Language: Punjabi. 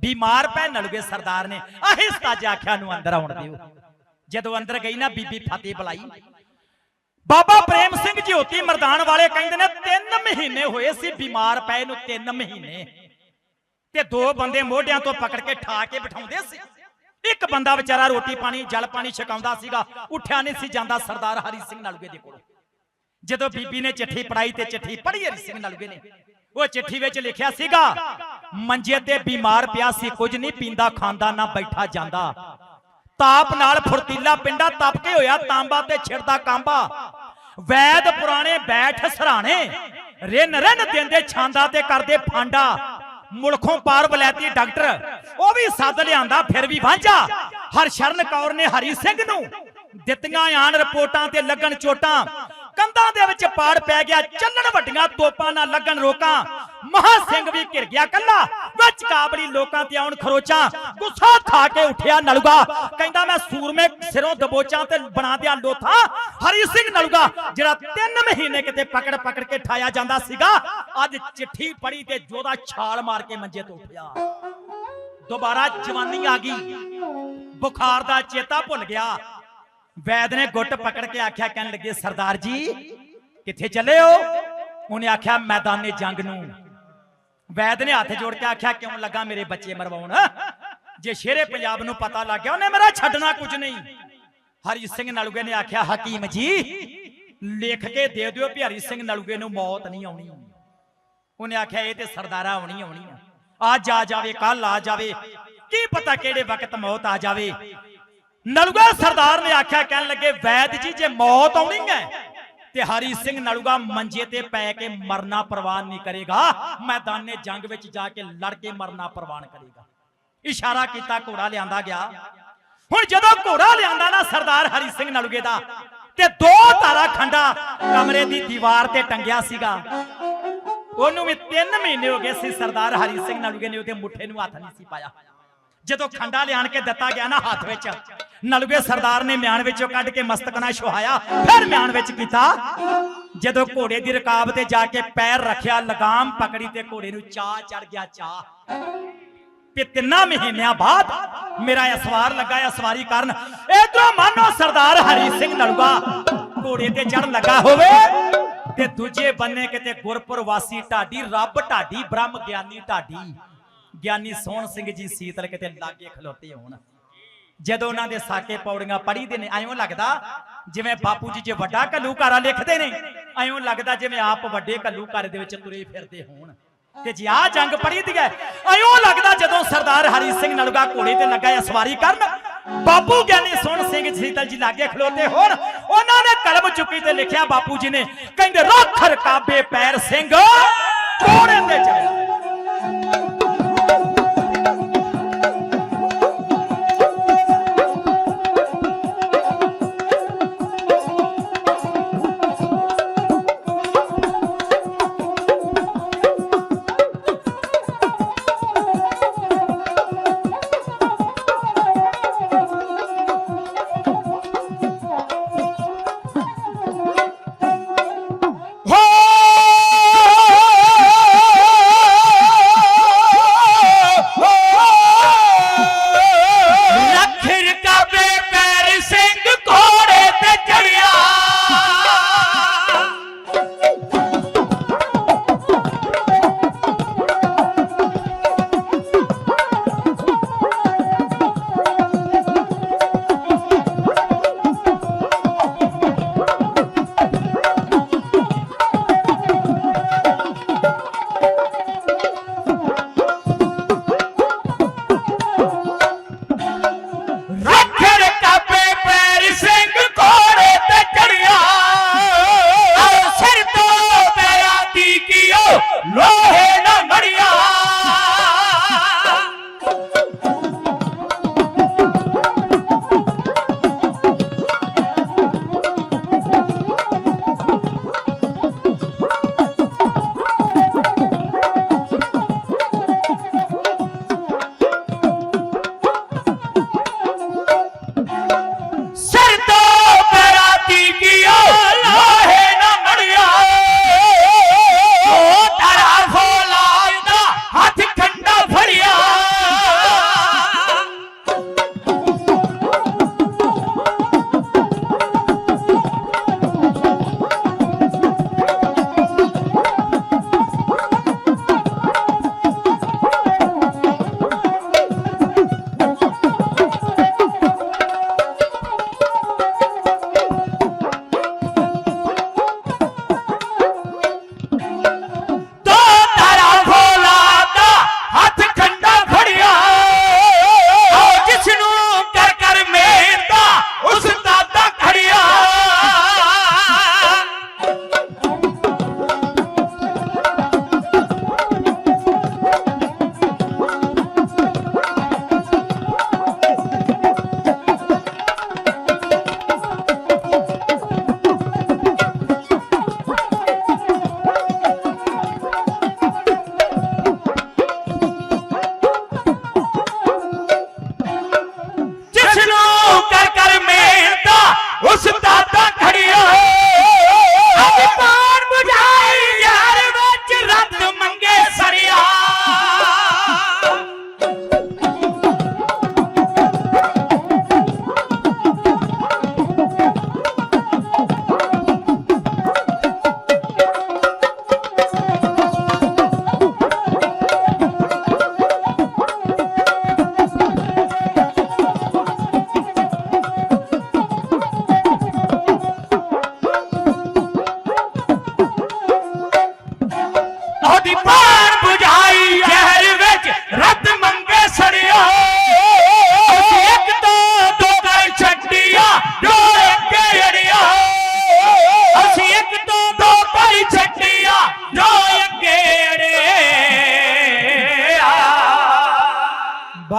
ਬਿਮਾਰ ਪੈ ਨਲੂਗੇ ਸਰਦਾਰ ਨੇ। ਆਹਿਸਤਾ ਜਿਹਾ ਆਖਿਆ ਨੂੰ ਅੰਦਰ ਆਉਣ ਦਿਓ। ਜਦੋਂ ਅੰਦਰ ਗਈ ਨਾ ਬੀਬੀ ਫਤਿਹ ਬੁਲਾਈ। ਬਾਬਾ ਪ੍ਰੇਮ ਸਿੰਘ ਜੋਤੀ ਮਰਦਾਨ ਵਾਲੇ ਕਹਿੰਦੇ ਨੇ 3 ਮਹੀਨੇ ਹੋਏ ਸੀ ਬਿਮਾਰ ਪਏ ਨੂੰ 3 ਮਹੀਨੇ। ਤੇ ਦੋ ਬੰਦੇ ਮੋਢਿਆਂ ਤੋਂ ਪਕੜ ਕੇ ਠਾ ਕੇ ਬਿਠਾਉਂਦੇ ਸੀ। ਇੱਕ ਬੰਦਾ ਵਿਚਾਰਾ ਰੋਟੀ ਪਾਣੀ, ਜਲ ਪਾਣੀ ਛਕਾਉਂਦਾ ਸੀਗਾ। ਉੱਠਿਆ ਨਹੀਂ ਸੀ ਜਾਂਦਾ ਸਰਦਾਰ ਹਰੀ ਸਿੰਘ ਨਲੂਗੇ ਦੇ ਕੋਲ। ਜਦੋਂ ਬੀਬੀ ਨੇ ਚਿੱਠੀ ਪੜਾਈ ਤੇ ਚਿੱਠੀ ਪੜ੍ਹੀ, ਹਰੀ ਸਿੰਘ ਨਲੂਗੇ ਨੇ, ਉਹ ਚਿੱਠੀ ਵਿੱਚ ਲਿਖਿਆ ਸੀਗਾ ਮੰਜੇ ਤੇ ਬਿਮਾਰ ਪਿਆ ਸੀ ਕੁਝ ਨਹੀਂ ਪੀਂਦਾ ਖਾਂਦਾ ਨਾ ਬੈਠਾ ਜਾਂਦਾ। ਤਾਪ ਨਾਲ ਫੁਰਤੀਲਾ ਪਿੰਡਾ ਤਪ ਕੇ ਹੋਇਆ ਤਾਂਬਾ ਤੇ ਛਿੜਦਾ ਕਾਂਬਾ। ਵੈਦ ਪੁਰਾਣੇ ਬੈਠ ਸਰਾਣੇ। ਰਿਨ ਰਿਨ ਦਿੰਦੇ ਛਾਂਦਾ ਤੇ ਕਰਦੇ ਫਾਂਡਾ। ਮੁਲਖੋਂ ਪਾਰ ਬਲੈਤੀ ਡਾਕਟਰ। ਉਹ ਵੀ ਸੱਦ ਲਿਆਂਦਾ ਫਿਰ ਵੀ ਵਾਂਝਾ। ਹਰਸ਼ਰਨ ਕੌਰ ਨੇ ਹਰੀ ਸਿੰਘ ਨੂੰ ਦਿੱਤੀਆਂ ਆਣ ਰਿਪੋਰਟਾਂ ਤੇ ਲੱਗਣ ਚੋਟਾਂ। ਕੰਧਾਂ ਦੇ ਵਿੱਚ ਪਾੜ ਪੈ ਗਿਆ, ਚੱਲਣ ਵੱਡੀਆਂ ਤੋਪਾਂ ਨਾਲ ਲੱਗਣ ਰੋਕਾਂ। ਮਹਾ ਸਿੰਘ ਵੀ ਘਿਰ ਗਿਆ ਕੱਲਾ ਵਿੱਚ ਕਾਬਲੀ ਲੋਕਾਂ ਤੇ ਆਉਣ ਖਰੋਚਾਂ। ਗੁੱਸਾ ਥਾ ਕੇ ਉੱਠਿਆ ਨਲੂਗਾ ਕਹਿੰਦਾ, ਮੈਂ ਸੂਰਮੇ ਸਿਰੋਂ ਦਬੋਚਾਂ ਤੇ ਬਣਾ ਦਿਆਂ ਲੋਥਾ। ਹਰੀ ਸਿੰਘ ਨਲੂਗਾ ਜਿਹੜਾ 3 ਮਹੀਨੇ ਕਿਤੇ ਪਕੜ ਪਕੜ ਕੇ ਠਾਇਆ ਜਾਂਦਾ ਸੀਗਾ, ਅੱਜ ਚਿੱਠੀ ਪੜੀ ਤੇ ਜੋਦਾ ਛਾਲ ਮਾਰ ਕੇ ਮੰਜੇ ਤੋਂ ਉੱਠਿਆ। ਦੁਬਾਰਾ ਜਵਾਨੀ ਆ ਗਈ। ਬੁਖਾਰ ਦਾ ਚੇਤਾ ਭੁੱਲ ਗਿਆ। ਵੈਦ ਨੇ ਗੁੱਟ ਪਕੜ ਕੇ ਆਖਿਆ, ਕਹਿਣ ਲੱਗੇ, ਸਰਦਾਰ ਜੀ, ਕਿੱਥੇ ਚੱਲੇ ਹੋ? ਉਹਨੇ ਆਖਿਆ, ਮੈਦਾਨੇ ਜੰਗ ਨੂੰ। ਵੈਦ ਨੇ ਹੱਥ ਜੋੜ ਕੇ ਆਖਿਆ, ਕਿਉਂ ਲੱਗਾ ਮੇਰੇ ਬੱਚੇ ਮਰਵਾਉਣ? ਜੇ ਸ਼ੇਰੇ ਪੰਜਾਬ ਨੂੰ ਪਤਾ ਲੱਗ ਗਿਆ, ਉਹਨੇ ਮੇਰਾ ਛੱਡਣਾ ਕੁਝ ਨਹੀਂ। ਹਰੀ ਸਿੰਘ ਨਲੂਗੇ ਨੇ ਆਖਿਆ, ਹਕੀਮ ਜੀ, ਲਿਖ ਕੇ ਦੇ ਦਿਓ ਵੀ ਹਰੀ ਸਿੰਘ ਨਲੂਗੇ ਨੂੰ ਮੌਤ ਨਹੀਂ ਆਉਣੀ। ਉਹਨੇ ਆਖਿਆ, ਇਹ ਤੇ ਸਰਦਾਰਾ ਆਉਣੀ ਆਉਣੀ ਆ। ਅੱਜ ਆ ਜਾਵੇ ਕੱਲ ਆ ਜਾਵੇ। ਕੀ ਪਤਾ ਕਿਹੜੇ ਵਕਤ ਮੌਤ ਆ ਜਾਵੇ? ਨਲੂਗਾ ਸਰਦਾਰ ਨੇ ਆਖਿਆ, ਕਹਿਣ ਲੱਗੇ, ਵੈਦ ਜੀ, ਜੇ ਮੌਤ ਆਉਣੀ ਹੈ, ਤੇ ਹਰੀ ਸਿੰਘ ਨਲੂਗਾ ਮੰਜੇ ਤੇ ਪੈ ਕੇ ਮਰਨਾ ਪ੍ਰਵਾਨ ਨਹੀਂ ਕਰੇਗਾ, ਮੈਦਾਨੇ ਜੰਗ ਵਿੱਚ ਜਾ ਕੇ ਲੜ ਕੇ ਮਰਨਾ ਪ੍ਰਵਾਨ ਕਰੇਗਾ। ਇਸ਼ਾਰਾ ਕੀਤਾ, ਘੋੜਾ ਲਿਆਂਦਾ ਗਿਆ। ਹੁਣ ਜਦੋਂ ਘੋੜਾ ਲਿਆਂਦਾ ਨਾ ਸਰਦਾਰ ਹਰੀ ਸਿੰਘ ਨਲੂਗੇ ਦਾ, ਤੇ ਦੋ ਤਾਰਾ ਖੰਡਾ ਕਮਰੇ ਦੀ ਦੀਵਾਰ ਤੇ ਟੰਗਿਆ ਸੀਗਾ। ਉਹਨੂੰ ਵੀ 3 ਮਹੀਨੇ ਹੋ ਗਏ ਸੀ, ਸਰਦਾਰ ਹਰੀ ਸਿੰਘ ਨਲੂਗੇ ਨੇ ਉਹਦੇ ਮੁੱਠੇ ਨੂੰ ਹੱਥ ਨਹੀਂ ਸੀ ਪਾਇਆ। ਜਦੋਂ ਖੰਡਾ ਲਿਆਣ ਕੇ ਦਿੱਤਾ ਗਿਆ ਨਾ ਹੱਥ ਵਿੱਚ ਨਲੂਗੇ ਸਰਦਾਰ ਨੇ ਮਿਆਨ ਵਿੱਚੋਂ ਕੱਢ ਕੇ ਮਸਤਕਨਾ ਛੁਹਾਇਆ, ਫਿਰ ਮਿਆਨ ਵਿੱਚ ਕੀਤਾ। ਜਦੋਂ ਘੋੜੇ ਦੀ ਰਕਾਬ ਤੇ ਜਾ ਕੇ ਪੈਰ ਰੱਖਿਆ, ਲਗਾਮ ਪਕੜੀ ਤੇ ਘੋੜੇ ਨੂੰ ਚਾ ਚੜ ਗਿਆ ਚਾ ਕਿ ਤਿੰਨਾਂ ਮਹੀਨਿਆਂ ਬਾਅਦ ਮੇਰਾ ਇਹ ਸਵਾਰ ਲੱਗਾ, ਇਹ ਸਵਾਰੀ ਕਰਨ ਇਧਰੋਂ ਮਾਨੋ ਸਰਦਾਰ ਹਰੀ ਸਿੰਘ ਨਲੂਆ ਘੋੜੇ ਤੇ ਚੜਨ ਲੱਗਾ ਹੋਵੇ ਤੇ ਦੂਜੇ ਬੰਨੇ ਕਿਤੇ ਗੁਰਪੁਰ ਵਾਸੀ ਢਾਡੀ, ਰੱਬ ਢਾਡੀ, ਬ੍ਰਹਮ ਗਿਆਨੀ ਢਾਡੀ, ਗਿਆਨੀ ਸੋਹਣ ਸਿੰਘ ਜੀ ਸੀਤਲ ਕਿਤੇ ਲਾਗੇ ਖਲੋਤੇ ਹੋਣ। ਜਦੋਂ ਉਹਨਾਂ ਦੇ ਸਾਕੇ ਪੌੜੀਆਂ ਪੜੀਦੇ ਨੇ, ਐਂ ਲੱਗਦਾ ਜਿਵੇਂ ਬਾਪੂ ਜੀ ਜੇ ਵੱਡਾ ਘੱਲੂਘਾਰਾ ਲਿਖਦੇ ਨੇ, ਐਂ ਲੱਗਦਾ ਜਿਵੇਂ ਆਪ ਵੱਡੇ ਘੱਲੂਘਾਰੇ ਦੇ ਵਿੱਚ ਤੁਰੇ ਫਿਰਦੇ ਹੋਣ। ਤੇ ਜੇ ਆ ਜੰਗ ਪੜੀ ਹੈ, ਐਂ ਲੱਗਦਾ ਜਦੋਂ ਸਰਦਾਰ ਹਰੀ ਸਿੰਘ ਨਲਗਾ ਘੋੜੇ ਤੇ ਲੱਗਾ ਇਹ ਸਵਾਰੀ ਕਰਨ, ਬਾਪੂ ਗਿਆਨੀ ਸੁਣ ਸਿੰਘ ਸੀਤਲ ਜੀ ਲਾਗੇ ਖਲੋਤੇ ਹੋਣ। ਉਹਨਾਂ ਨੇ ਕਲਮ ਚੁੱਕੀ ਤੇ ਲਿਖਿਆ ਬਾਪੂ ਜੀ ਨੇ, ਕਹਿੰਦੇ, ਰੱਖ ਰਕਾਬੇ ਪੈਰ ਸਿੰਘ, ਘੋੜੇ ਤੇ ਚੜਿਆ